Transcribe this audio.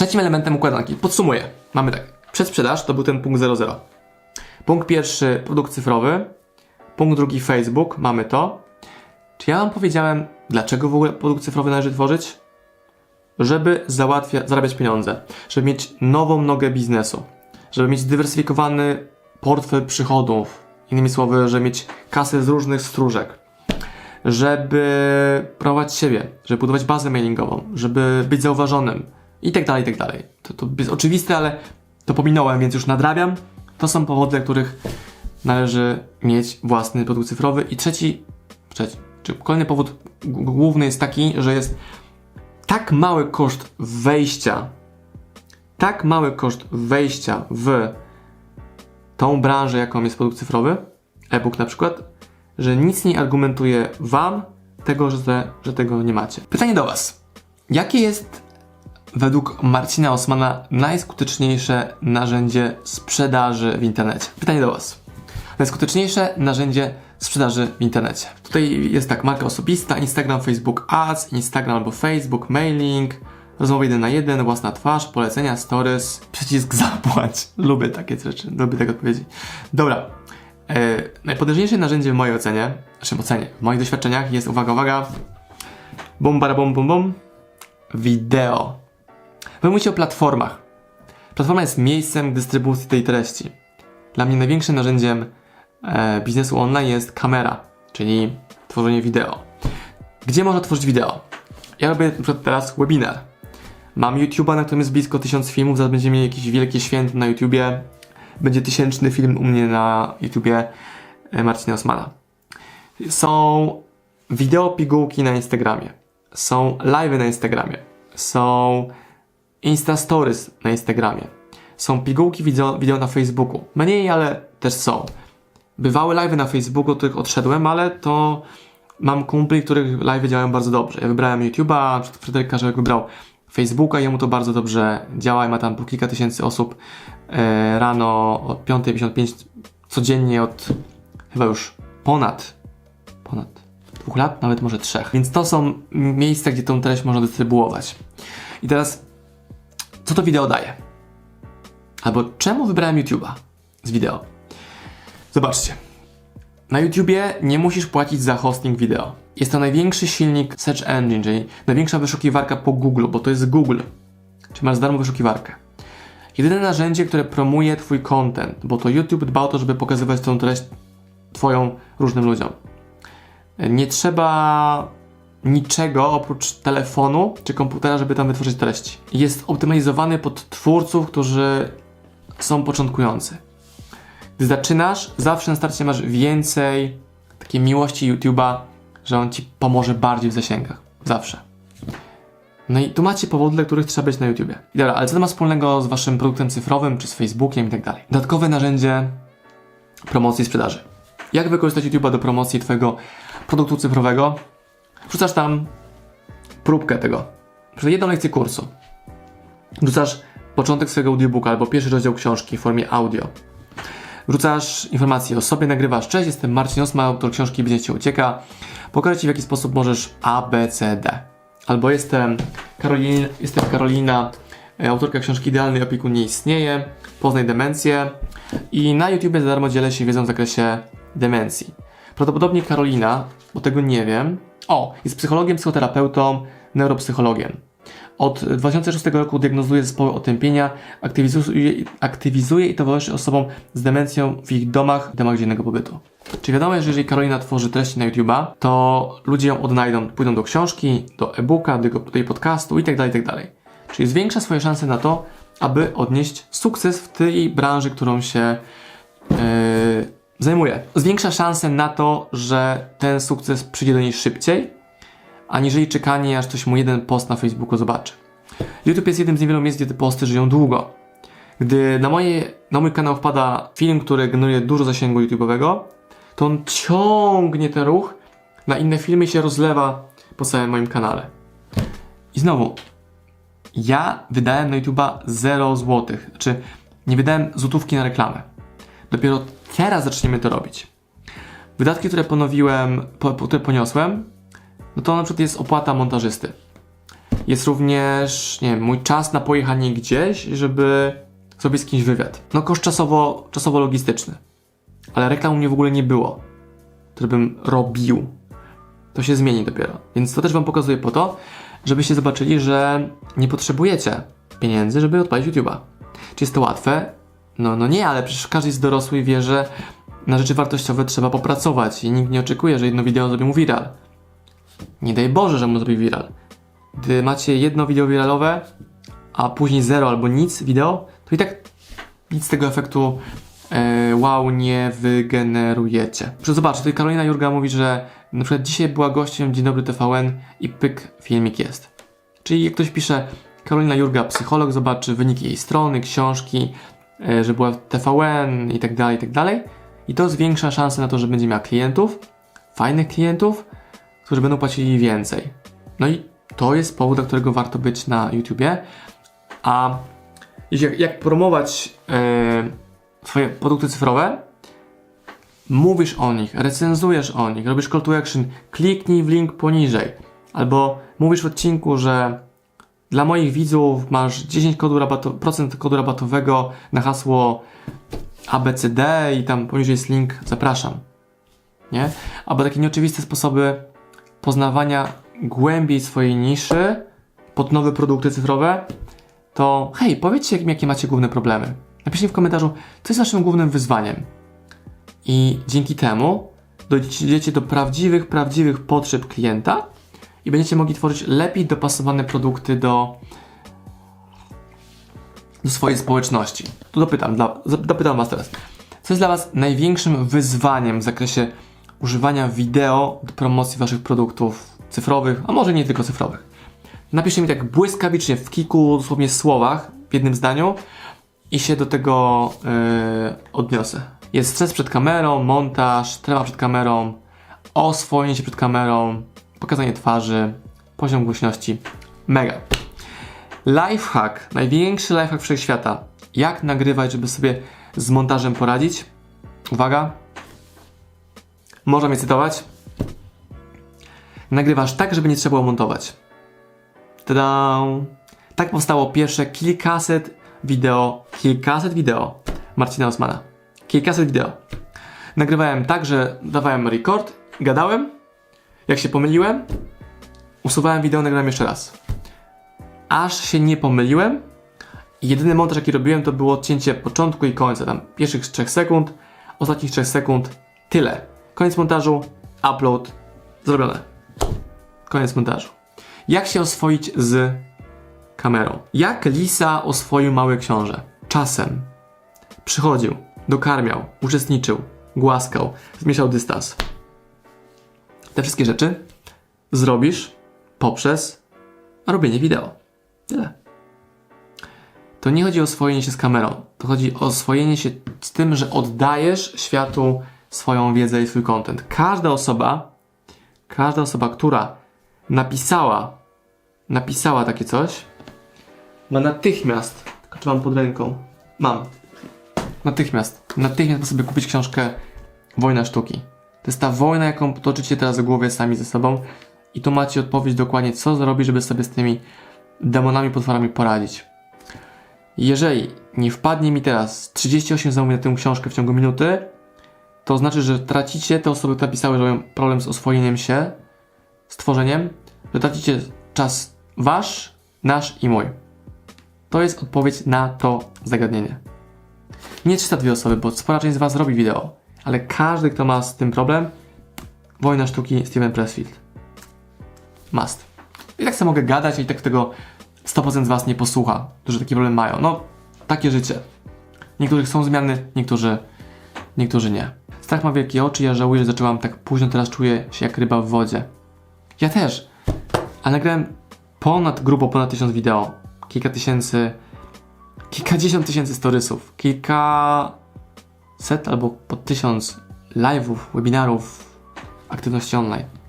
Trzecim elementem układanki, podsumuję, mamy tak, przedsprzedaż to był ten punkt 00. Punkt pierwszy, produkt cyfrowy. Punkt drugi, Facebook, mamy to. Czy ja wam powiedziałem, dlaczego w ogóle produkt cyfrowy należy tworzyć? Żeby załatwia, zarabiać pieniądze, żeby mieć nową nogę biznesu, żeby mieć zdywersyfikowany portfel przychodów, innymi słowy, żeby mieć kasę z różnych stróżek, żeby prowadzić siebie, żeby budować bazę mailingową, żeby być zauważonym i tak dalej, i tak dalej. To, to jest oczywiste, ale to pominąłem, więc już nadrabiam. To są powody, dla których należy mieć własny produkt cyfrowy. I trzeci, trzeci czy kolejny powód główny jest taki, że jest tak mały koszt wejścia, tak mały koszt wejścia w tą branżę, jaką jest produkt cyfrowy, e-book na przykład, że nic nie argumentuje Wam tego, że, że tego nie macie. Pytanie do Was. Jakie jest według Marcina Osmana najskuteczniejsze narzędzie sprzedaży w internecie? Pytanie do Was. Najskuteczniejsze narzędzie sprzedaży w internecie. Tutaj jest tak, marka osobista, Instagram, Facebook Ads, Instagram albo Facebook, mailing, rozmowy jeden na jeden, własna twarz, polecenia, stories, przycisk zapłać. Lubię takie rzeczy, lubię takie odpowiedzi. Dobra. E, najpotężniejsze narzędzie w mojej ocenie, znaczy w ocenie, w moich doświadczeniach jest, uwaga, uwaga, bum, bara, bum, bum, bum, wideo. Wy mówicie o platformach. Platforma jest miejscem dystrybucji tej treści. Dla mnie największym narzędziem e, biznesu online jest kamera, czyli tworzenie wideo. Gdzie można tworzyć wideo? Ja robię na przykład teraz webinar. Mam YouTube'a, na którym jest blisko tysiąc filmów, zaraz będziemy mieli jakieś wielkie święto na YouTubie. Będzie tysięczny film u mnie na YouTubie e, Marcina Osmana. Są wideo pigułki na Instagramie. Są live'y na Instagramie. Są Insta Stories na Instagramie. Są pigułki wideo, wideo na Facebooku. Mniej, ale też są. Bywały live'y na Facebooku, od których odszedłem, ale to mam kumpli, których live'y działają bardzo dobrze. Ja wybrałem YouTube'a, Fryderyk Karzełek wybrał Facebooka jemu to bardzo dobrze działa i ma tam po kilka tysięcy osób e, rano o 5.55 codziennie od chyba już ponad ponad dwóch lat, nawet może trzech. Więc to są miejsca, gdzie tą treść można dystrybuować. I teraz, co to wideo daje? Albo czemu wybrałem YouTube'a z wideo? Zobaczcie. Na YouTubie nie musisz płacić za hosting wideo. Jest to największy silnik search engine, czyli największa wyszukiwarka po Google, bo to jest Google. Czy masz za darmo wyszukiwarkę. Jedyne narzędzie, które promuje Twój content, bo to YouTube dba o to, żeby pokazywać tą treść Twoją różnym ludziom. Nie trzeba niczego oprócz telefonu czy komputera, żeby tam wytworzyć treści. Jest optymalizowany pod twórców, którzy są początkujący. Gdy zaczynasz, zawsze na starcie masz więcej takiej miłości YouTube'a, że on ci pomoże bardziej w zasięgach. Zawsze. No i tu macie powody, dla których trzeba być na YouTubie. I dobra, ale co to ma wspólnego z waszym produktem cyfrowym, czy z Facebookiem i tak dalej? Dodatkowe narzędzie promocji i sprzedaży. Jak wykorzystać YouTube'a do promocji twojego produktu cyfrowego? Wrzucasz tam próbkę tego. Przez jedną lekcję kursu. Wrzucasz początek swojego audiobooka albo pierwszy rozdział książki w formie audio. Wrzucasz informacje o sobie, nagrywasz. Cześć, jestem Marcin Osma, autor książki Biznes Cię Ucieka. Pokażę Ci w jaki sposób możesz A, B, C, D. Albo jestem Karolina, jestem Karolina e, autorka książki Idealny opiekun nie istnieje. Poznaj demencję. I na YouTubie za darmo dzielę się wiedzą w zakresie demencji. Prawdopodobnie Karolina, bo tego nie wiem. O, jest psychologiem, psychoterapeutą, neuropsychologiem. Od 2006 roku diagnozuje zespoły otępienia, aktywizuje, aktywizuje i towarzyszy osobom z demencją w ich domach, domach dziennego pobytu. Czyli wiadomo, że jeżeli Karolina tworzy treści na YouTube'a, to ludzie ją odnajdą, pójdą do książki, do e-booka, do, jej podcastu itd., itd. Czyli zwiększa swoje szanse na to, aby odnieść sukces w tej branży, którą się yy, zajmuje. Zwiększa szanse na to, że ten sukces przyjdzie do niej szybciej, aniżeli czekanie, aż ktoś mu jeden post na Facebooku zobaczy. YouTube jest jednym z niewielu miejsc, gdzie te posty żyją długo. Gdy na, moje, na mój kanał wpada film, który generuje dużo zasięgu YouTube'owego, to on ciągnie ten ruch na inne filmy i się rozlewa po całym moim kanale. I znowu, ja wydałem na YouTube'a 0 zł. Znaczy, nie wydałem złotówki na reklamę. Dopiero teraz zaczniemy to robić. Wydatki, które ponowiłem, po, które poniosłem, no to na przykład jest opłata montażysty. jest również, nie wiem, mój czas na pojechanie gdzieś, żeby zrobić z kimś wywiad. No koszt czasowo, czasowo logistyczny. Ale reklam u mnie w ogóle nie było, które bym robił. To się zmieni dopiero. Więc to też wam pokazuję po to, żebyście zobaczyli, że nie potrzebujecie pieniędzy, żeby odpalić YouTube'a. Czy jest to łatwe? No, no nie, ale przecież każdy jest dorosły i wie, że na rzeczy wartościowe trzeba popracować i nikt nie oczekuje, że jedno wideo zrobi mu viral. Nie daj Boże, że mu zrobi viral. Gdy macie jedno wideo wiralowe, a później zero albo nic wideo, to i tak nic z tego efektu e, wow nie wygenerujecie. Proszę zobaczcie, tutaj Karolina Jurga mówi, że na przykład dzisiaj była gościem Dzień Dobry TVN i pyk, filmik jest. Czyli jak ktoś pisze Karolina Jurga, psycholog, zobaczy wyniki jej strony, książki, że była TVN i tak dalej, i tak dalej. I to zwiększa szanse na to, że będzie miała klientów, fajnych klientów, którzy będą płacili więcej. No i to jest powód, dla którego warto być na YouTubie. A jak, jak promować e, swoje produkty cyfrowe, mówisz o nich, recenzujesz o nich, robisz call to action, kliknij w link poniżej. Albo mówisz w odcinku, że dla moich widzów masz 10 kodu rabato- procent kodu rabatowego na hasło ABCD i tam poniżej jest link, zapraszam. Nie? Albo takie nieoczywiste sposoby poznawania głębiej swojej niszy pod nowe produkty cyfrowe, to hej, powiedzcie, jakie- macie główne problemy. Napiszcie w komentarzu, co jest waszym głównym wyzwaniem. I dzięki temu dojdziecie do prawdziwych, prawdziwych potrzeb klienta i będziecie mogli tworzyć lepiej dopasowane produkty do, do swojej społeczności. Tu dopytam, dopytam was teraz. Co jest dla was największym wyzwaniem w zakresie używania wideo do promocji waszych produktów cyfrowych, a może nie tylko cyfrowych? Napiszcie mi tak błyskawicznie w kilku dosłownie słowach, w jednym zdaniu i się do tego yy, odniosę. Jest stres przed kamerą, montaż, trema przed kamerą, oswojenie się przed kamerą, pokazanie twarzy, poziom głośności. Mega. Lifehack, największy lifehack wszechświata. Jak nagrywać, żeby sobie z montażem poradzić? Uwaga. Można mnie cytować. Nagrywasz tak, żeby nie trzeba było montować. Tada! Tak powstało pierwsze kilkaset wideo, kilkaset wideo Marcina Osmana. Kilkaset wideo. Nagrywałem tak, że dawałem record, gadałem, jak się pomyliłem, usuwałem wideo, nagrałem jeszcze raz. Aż się nie pomyliłem jedyny montaż jaki robiłem to było odcięcie początku i końca, tam pierwszych 3 sekund, ostatnich 3 sekund, tyle. Koniec montażu, upload, zrobione. Koniec montażu. Jak się oswoić z kamerą? Jak Lisa oswoił Mały Książę? Czasem. Przychodził, dokarmiał, uczestniczył, głaskał, zmniejszał dystans. Te wszystkie rzeczy zrobisz poprzez robienie wideo. Tyle. To nie chodzi o oswojenie się z kamerą. To chodzi o oswojenie się z tym, że oddajesz światu swoją wiedzę i swój content. Każda osoba, każda osoba, która napisała, napisała takie coś, ma natychmiast, czy mam pod ręką? Mam. Natychmiast, natychmiast sobie kupić książkę Wojna Sztuki. To jest ta wojna, jaką toczycie teraz w głowie sami ze sobą i tu macie odpowiedź dokładnie, co zrobić, żeby sobie z tymi demonami, potworami poradzić. Jeżeli nie wpadnie mi teraz 38 zamówień na tę książkę w ciągu minuty, to znaczy, że tracicie te osoby, które napisały, że mają problem z oswojeniem się, z tworzeniem, że tracicie czas wasz, nasz i mój. To jest odpowiedź na to zagadnienie. Nie 302 osoby, bo spora część z was robi wideo, ale każdy, kto ma z tym problem, Wojna Sztuki Steven Pressfield. Must. I tak sobie mogę gadać i tak tego 100% z was nie posłucha, którzy taki problem mają. No, takie życie. Niektórzy chcą zmiany, niektórzy, niektórzy nie. Strach ma wielkie oczy, ja żałuję, że zaczęłam tak późno, teraz czuję się jak ryba w wodzie. Ja też. Ale nagrałem ponad, grubo ponad tysiąc wideo. Kilka tysięcy, kilkadziesiąt tysięcy storysów. Kilka set albo po tysiąc live'ów, webinarów, aktywności online.